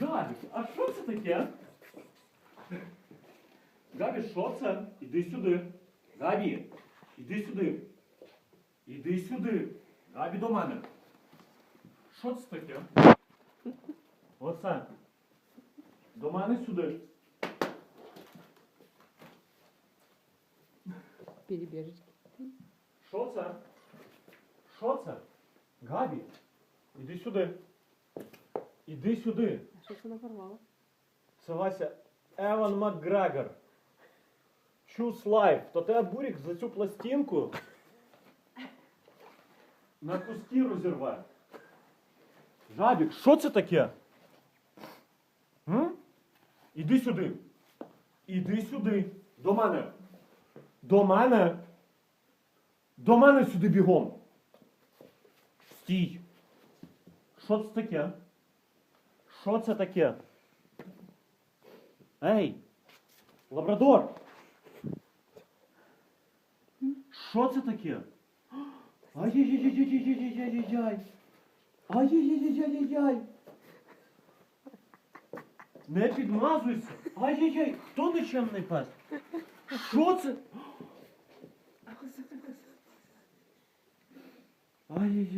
Габі, а що це таке? Габі, що це? Іди сюди. Габі, іди сюди. Іди сюди. Габі до мене. Що це таке? Оце. До мене сюди. Перебежечки. Що це? Що це? Габі, іди сюди. Іди сюди. А що це напорвало? Це Вася Еван Макгрегор. Choose Life. То тебе бурік за цю пластинку на куски розірве. Жабік, що це таке? М? Іди сюди. Іди сюди. До мене. До мене. До мене сюди бігом. Стій. Що це таке? Що це таке? Ей! Лабрадор! Що це таке? Ай-яй-яй-яй-яй-яй-яй-яй! Ай-яй-яй-яй-яй-яй! Не підмазуйся! Ай-яй-яй! Хто нечемний пес? Що це? Ай-яй-яй!